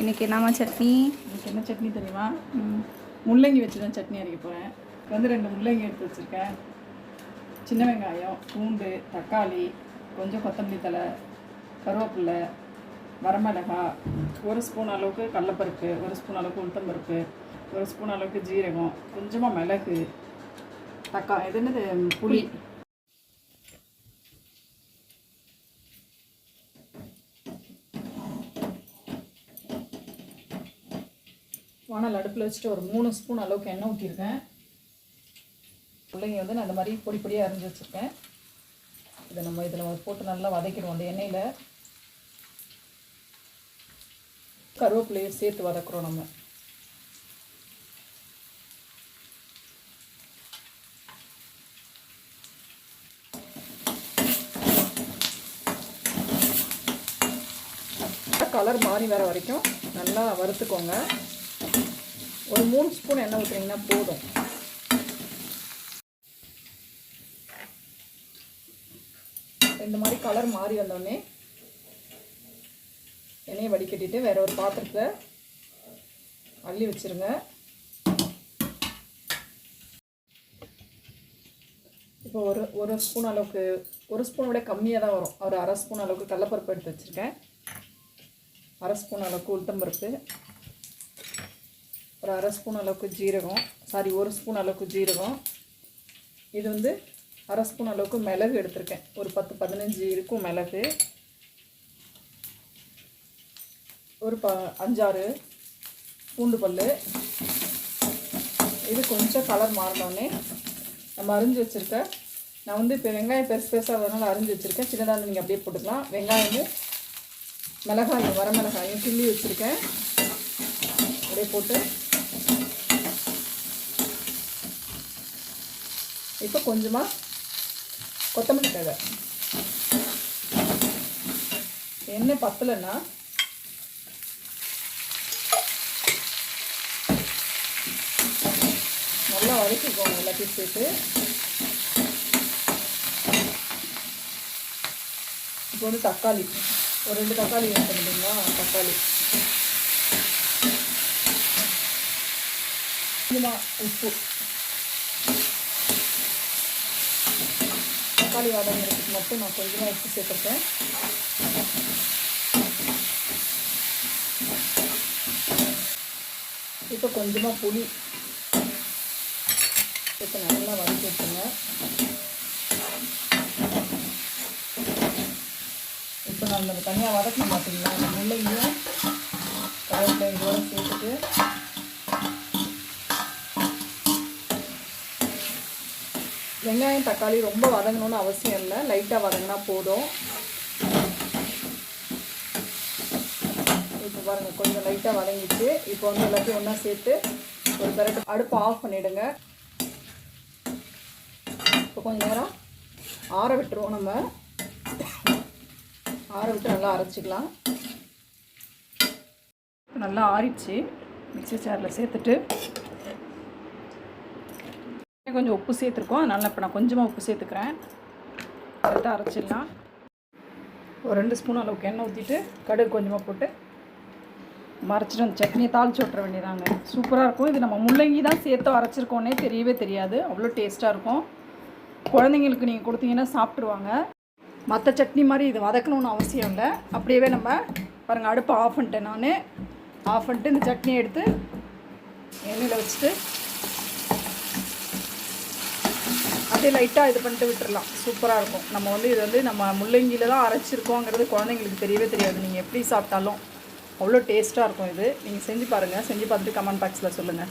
இன்னைக்கு என்னம்மா சட்னி? எனக்கு என்ன சட்னி தெரியுமா? முள்ளங்கி வச்சு தான் சட்னி அரைக்க போகிறேன் வந்து ரெண்டு முள்ளங்கி எடுத்து வச்சுருக்கேன். சின்ன வெங்காயம் பூண்டு தக்காளி கொஞ்சம் கொத்தமல்லி தழை கருவேப்பில்லை வரமிளகாய் ஒரு ஸ்பூன் அளவுக்கு கடலப்பருப்பு ஒரு ஸ்பூன் அளவுக்கு உளுத்தம்பருப்பு ஒரு ஸ்பூன் அளவுக்கு ஜீரகம் கொஞ்சமாக மிளகு தக்கா இது என்னது? புளி. வானல் அடுப்பில் வச்சுட்டு ஒரு மூணு ஸ்பூன் அளவுக்கு எண்ணெய் ஊற்றிருக்கேன் பிள்ளைங்க வந்து நான் இந்த மாதிரி பொடி பொடியாக அரிஞ்சு வச்சுருக்கேன். இதை நம்ம இதில் போட்டு நல்லா வதக்கிடுவோம். அந்த எண்ணெயில் கருவேப்பிலையை சேர்த்து வதக்குறோம் நம்ம. கலர் மாறி வர வரைக்கும் நல்லா வறுத்துக்கோங்க. ஒரு மூணு ஸ்பூன் எண்ணெய் ஊற்றுறீங்கன்னா போதும். இந்த மாதிரி கலர் மாறி வந்தோடனே எண்ணெயை வடிகட்டிட்டு வேற ஒரு பாத்திரத்தை அள்ளி வச்சிருங்க. இப்போ ஒரு ஒரு ஸ்பூன் அளவுக்கு ஒரு ஸ்பூனை விட கம்மியாக தான் வரும். ஒரு அரை ஸ்பூன் அளவுக்கு கடலப்பருப்பு எடுத்து வச்சுருக்கேன். அரை ஸ்பூன் அளவுக்கு உளுத்தம்பருப்பு. ஒரு அரை ஸ்பூன் அளவுக்கு ஜீரகம். சாரி ஒரு ஸ்பூன் அளவுக்கு ஜீரகம். இது வந்து அரை ஸ்பூன் அளவுக்கு மிளகு எடுத்திருக்கேன். ஒரு பத்து பதினஞ்சு இருக்கும் மிளகு. ஒரு ப அஞ்சாறு பூண்டு பல் இது கொஞ்சம் கலர் மாறினோடனே நம்ம அரிஞ்சு வச்சுருக்க நான் வந்து இப்போ வெங்காயம் பெருசு பெருசாக அதனால் அரிஞ்சு வச்சுருக்கேன். சின்னதாக நீங்கள் அப்படியே போட்டுக்கலாம். வெங்காயம் மிளகாயும் வரமிளகாயும் கிள்ளி வச்சுருக்கேன். அப்படியே போட்டு இப்போ கொஞ்சமாக கொத்தமல்லி தழை. எண்ணெய் பத்தலைன்னா நல்லா வதக்கிக்கோங்க எல்லாத்தையும் சேர்த்து. இப்போ வந்து தக்காளி ஒரு ரெண்டு தக்காளி யூஸ் பண்ணிட்டீங்களா? தக்காளி. கொஞ்சமாக உப்பு. தக்காளி வதங்கிறதுக்கு மட்டும் நான் கொஞ்சமாக எடுத்து சேர்த்துருக்கேன். இப்போ கொஞ்சமாக புளி இப்போ நல்லா வதக்கி வச்சுங்க இப்போ நான் நம்ம தனியாக வதக்கணும் பார்த்தீங்களா முள்ளையும் கருவேப்பிலை இதோட சேர்த்துட்டு வெங்காயம் தக்காளி ரொம்ப வதங்கணும்னு அவசியம் இல்லை. லைட்டாக வதங்கினா போதும். இப்போ பாருங்கள் கொஞ்சம் லைட்டாக வதங்கிச்சு. இப்போ வந்து எல்லாத்தையும் ஒன்றா சேர்த்து ஒரு பிறகு அடுப்பு ஆஃப் பண்ணிவிடுங்க இப்போ கொஞ்சம் நேரம் ஆற விட்டுருவோம் நம்ம. ஆற விட்டு நல்லா அரைச்சிக்கலாம். நல்லா ஆறிடுச்சு. மிக்ஸி ஜாரில் சேர்த்துட்டு கொஞ்சம் உப்பு சேர்த்துருக்கோம். அதனால் இப்போ நான் கொஞ்சமாக உப்பு சேர்த்துக்கிறேன். கரெக்டாக அரைச்சிடலாம். ஒரு ரெண்டு ஸ்பூன் அளவுக்கு எண்ணெய் ஊற்றிட்டு கடுகு கொஞ்சமாக போட்டு மறைச்சிட்டு அந்த சட்னியை தாளிச்சு விட்ற வேண்டியதாங்க. சூப்பராக இருக்கும். இது நம்ம முள்ளங்கி தான் சேர்த்து அரைச்சிருக்கோன்னே தெரியவே தெரியாது. அவ்வளோ டேஸ்ட்டாக இருக்கும். குழந்தைங்களுக்கு நீங்கள் கொடுத்தீங்கன்னா சாப்பிட்ருவாங்க மற்ற சட்னி மாதிரி இது வதக்கணும்னு அவசியம் இல்லை. அப்படியே நம்ம பாருங்கள் அடுப்பை ஆஃப் பண்ணிட்டேன் நான். ஆஃப் பண்ணிட்டு இந்த சட்னியை எடுத்து எண்ணெயில் வச்சுட்டு அப்படியே லைட்டாக இது பண்ணிட்டு விட்டுறலாம். சூப்பராக இருக்கும். நம்ம வந்து இது வந்து நம்ம முள்ளங்கியில் தான் அரைச்சிருக்கோங்கிறது குழந்தைங்களுக்கு தெரியவே தெரியாது. நீங்கள் எப்படி சாப்பிட்டாலும். அவ்வளோ டேஸ்ட்டாக இருக்கும் இது. நீங்கள் செஞ்சு பாருங்கள் செஞ்சு பார்த்துட்டு கமெண்ட் பாக்ஸில் சொல்லுங்கள்